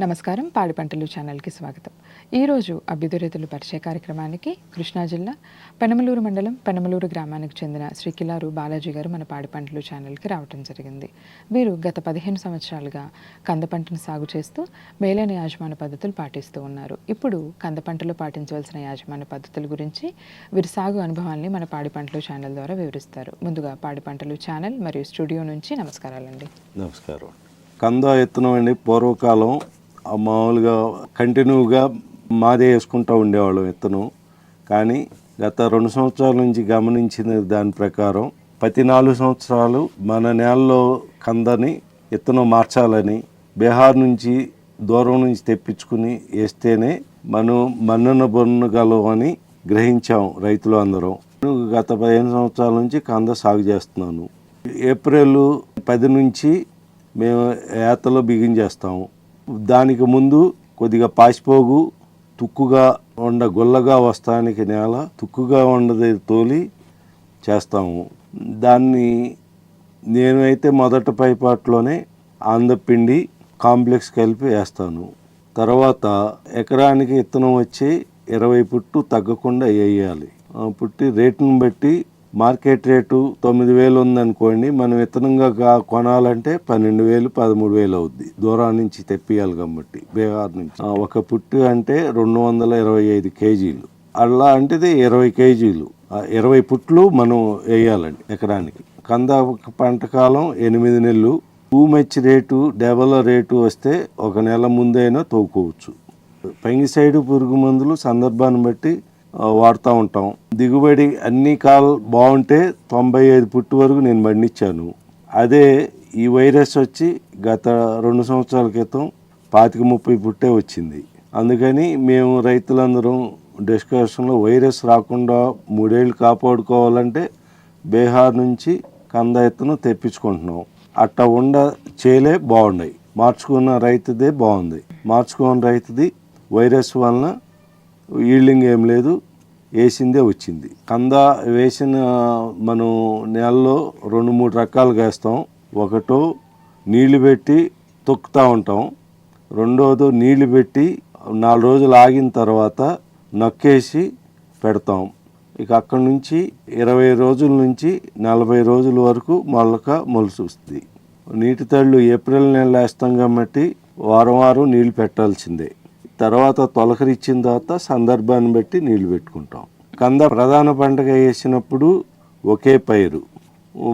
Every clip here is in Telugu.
నమస్కారం. పాడి పంటలు ఛానల్కి స్వాగతం. ఈరోజు అభ్యుదయతలు పరిచయ కార్యక్రమానికి కృష్ణా జిల్లా పెనమలూరు మండలం పెనమలూరు గ్రామానికి చెందిన శ్రీ కిలారు బాలాజీ గారు మన పాడి పంటలు ఛానల్కి రావటం జరిగింది. వీరు గత పదిహేను సంవత్సరాలుగా కంద పంటను సాగు చేస్తూ మేలైన యాజమాన్య పద్ధతులు పాటిస్తూ ఉన్నారు. ఇప్పుడు కంద పంటలో పాటించవలసిన యాజమాన్య పద్ధతుల గురించి వీరి సాగు అనుభవాల్ని మన పాడి పంటలు ఛానల్ ద్వారా వివరిస్తారు. ముందుగా పాడి పంటలు ఛానల్ మరియు స్టూడియో నుంచి నమస్కారాలండి. నమస్కారం. కంద ఎత్తునం అండి పూర్వకాలం మామూలుగా కంటిన్యూగా మాదే వేసుకుంటూ ఉండేవాళ్ళం విత్తనం కానీ గత రెండు సంవత్సరాల నుంచి గమనించిన దాని ప్రకారం ప్రతి నాలుగు సంవత్సరాలు మన నేలలో కందని విత్తనం మార్చాలని బీహార్ నుంచి దూరం నుంచి తెప్పించుకుని వేస్తేనే మనం మన్నన బొన్నగలం అని గ్రహించాం రైతులు అందరం. గత పదిహేను సంవత్సరాల నుంచి కంద సాగు చేస్తున్నాను. ఏప్రిల్ పది నుంచి మేము ఏతలో బిగించేస్తాము. దానికి ముందు కొద్దిగా పాసిపోగు తుక్కుగా ఉండ గుల్లగా వస్తానికి నేల తుక్కుగా ఉండది తోలి చేస్తాము. దాన్ని నేనైతే మొదట పైపాట్లోనే ఆందపిండి కాంప్లెక్స్ కలిపి వేస్తాను. తర్వాత ఎకరానికి విత్తనం వచ్చి ఇరవై పుట్టు తగ్గకుండా వేయాలి. ఆ పుట్టి రేటును బట్టి మార్కెట్ రేటు తొమ్మిది వేలు ఉందనుకోండి మనం విత్తనంగా కొనాలంటే పన్నెండు వేలు పదమూడు వేలు అవుద్ది. దూరం నుంచి తెప్పియాలి కాబట్టి బీహార్ నుంచి. ఒక పుట్టు అంటే రెండు వందల ఇరవై ఐదు కేజీలు. అలా అంటే ఇరవై కేజీలు. ఇరవై పుట్లు మనం వేయాలండి ఎకరానికి. కంద పంట కాలం ఎనిమిది నెలలు. పూమెచ్చి రేటు డబల్ రేటు వస్తే ఒక నెల ముందైనా తోకోవచ్చు. పెంగిసైడు పురుగు మందులు సందర్భాన్ని బట్టి వాడుతూ ఉంటాం. దిగుబడి అన్ని కాలు బాగుంటే తొంభై ఐదు పుట్టు వరకు నేను మండించాను అదే ఈ వైరస్ వచ్చి గత రెండు సంవత్సరాల క్రితం పాతిక ముప్పై పుట్టే వచ్చింది. అందుకని మేము రైతులందరం డిస్కషన్లో వైరస్ రాకుండా మూడేళ్ళు కాపాడుకోవాలంటే బీహార్ నుంచి కంద ఎత్తును తెప్పించుకుంటున్నాం. అట్ట ఉండ చేలే బాగున్నాయి. మార్చుకున్న రైతుదే బాగుంది. మార్చుకున్న రైతుది వైరస్ వలన ఈల్డింగ్ ఏం లేదు వేసిందే వచ్చింది. కంద వేసిన మనం నెలలో రెండు మూడు రకాలుగా వేస్తాం. ఒకటో నీళ్ళు పెట్టి తొక్కుతూ ఉంటాం. రెండోదో నీళ్ళు పెట్టి నాలుగు రోజులు ఆగిన తర్వాత నొక్కేసి పెడతాం. ఇక అక్కడి నుంచి ఇరవై రోజుల నుంచి నలభై రోజుల వరకు మొలక మొలుస్తుంది నీటి తళ్ళు ఏప్రిల్ నెల వేస్తాం కాబట్టి వారం వారం నీళ్ళు పెట్టాల్సిందే. తర్వాత తొలకరిచ్చిన తర్వాత సందర్భాన్ని బట్టి నీళ్ళు పెట్టుకుంటాం. కంద ప్రధాన పంటగా వేసినప్పుడు ఒకే పైరు.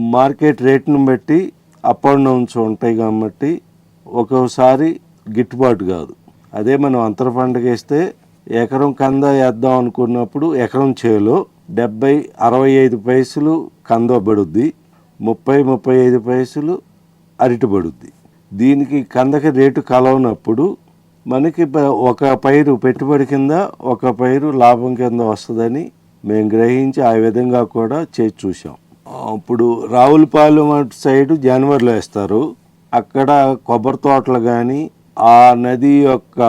మార్కెట్ రేట్ను బట్టి అప్ అండ్ డౌన్స్ ఉంటాయి కాబట్టి ఒక్కోసారి గిట్టుబాటు కాదు. అదే మనం అంతర పంటగా వేస్తే ఎకరం కంద వేద్దాం అనుకున్నప్పుడు ఎకరం చేలో డెబ్బై అరవై ఐదు పైసలు కంద పడుద్ది. ముప్పై ముప్పై ఐదు పైసలు అరటి పడుద్ది. దీనికి కందకి రేటు కలవనప్పుడు మనకి ప- ఒక పైరు పెట్టుబడి కింద ఒక పైరు లాభం కింద వస్తుందని మేము గ్రహించి ఆ విధంగా కూడా చేసి చూసాం ఇప్పుడు రావులపాలెం అటు సైడు జనవరిలో వేస్తారు. అక్కడ కొబ్బరి తోటలు కానీ ఆ నది యొక్క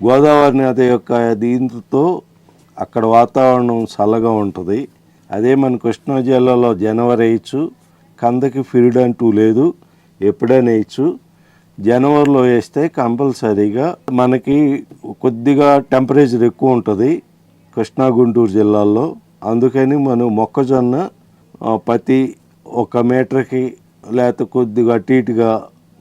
గోదావరి నది యొక్క దీంతో అక్కడ వాతావరణం చల్లగా ఉంటుంది. అదే మన కృష్ణా జిల్లాలో జనవరి వేయచ్చు కందకి ఫిరిడ్ అంటూ లేదు ఎప్పుడైనా వేయచ్చు. జనవరిలో వేస్తే కంపల్సరీగా మనకి కొద్దిగా టెంపరేచర్ ఎక్కువ ఉంటుంది కృష్ణా గుంటూరు జిల్లాల్లో. అందుకని మనం మొక్కజొన్న ప్రతి ఒక మీటర్కి లేకపోతే కొద్దిగా అటు ఇటుగా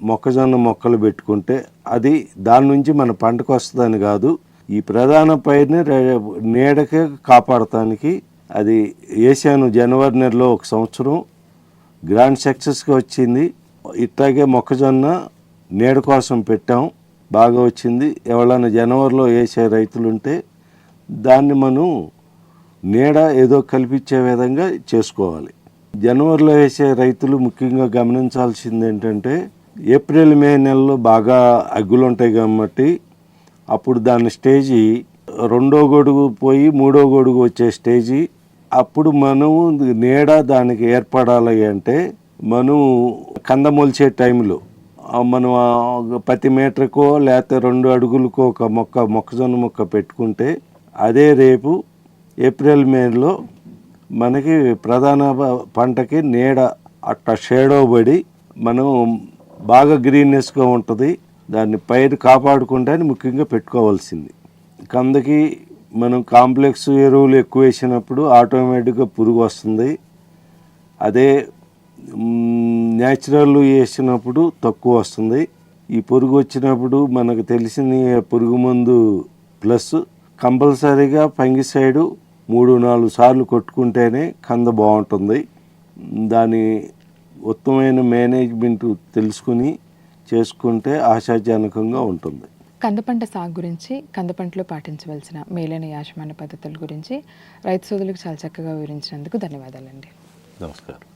మొక్కజొన్న మొక్కలు పెట్టుకుంటే అది దాని నుంచి మన పంటకు వస్తుందని కాదు ఈ ప్రధాన పైరుని నీడకే కాపాడటానికి అది వేసాను జనవరి నెలలో ఒక సంవత్సరం. గ్రాండ్ సక్సెస్గా వచ్చింది. ఇట్లాగే మొక్కజొన్న నీడ కోసం పెట్టాం. బాగా వచ్చింది. ఎవరైనా జనవరిలో వేసే రైతులుంటే దాన్ని మనం నీడ ఏదో కల్పించే విధంగా చేసుకోవాలి. జనవరిలో వేసే రైతులు ముఖ్యంగా గమనించాల్సింది ఏంటంటే ఏప్రిల్ మే నెలలో బాగా అగ్గులు ఉంటాయి కాబట్టి అప్పుడు దాని స్టేజీ రెండో గొడుగు పోయి మూడో గొడుగు వచ్చే స్టేజీ. అప్పుడు మనము నీడ దానికి ఏర్పడాలి అంటే మనం కందమొలిచే టైంలో మనం ప్రతి మీటర్కో లేకపోతే రెండు అడుగులకో ఒక మొక్క మొక్కజొన్న మొక్క పెట్టుకుంటే అదే రేపు ఏప్రిల్ మేలో మనకి ప్రధాన పంటకి నీడ అట్ట షేడో పడి మనం బాగా గ్రీన్నెస్గా ఉంటుంది. దాన్ని పైరు కాపాడుకుంటే ముఖ్యంగా పెట్టుకోవాల్సింది. కందకి మనం కాంప్లెక్స్ ఎరువులు ఎక్కువ వేసినప్పుడు ఆటోమేటిక్గా పురుగు వస్తుంది. అదే న్యాచురల్ వేసినప్పుడు తక్కువ వస్తుంది. ఈ పురుగు వచ్చినప్పుడు మనకు తెలిసిన పురుగు మందు ప్లస్ కంపల్సరీగా ఫంగిసైడ్ మూడు నాలుగు సార్లు కొట్టుకుంటేనే కంద బాగుంటుంది. దాని ఉత్తమమైన మేనేజ్మెంట్ తెలుసుకుని చేసుకుంటే ఆశాజనకంగా ఉంటుంది. కంద పంట సాగు గురించి కంద పంటలో పాటించవలసిన మేలైన యాజమాన్య పద్ధతుల గురించి రైతు సోదరులకు చాలా చక్కగా వివరించినందుకు ధన్యవాదాలండి. నమస్కారం.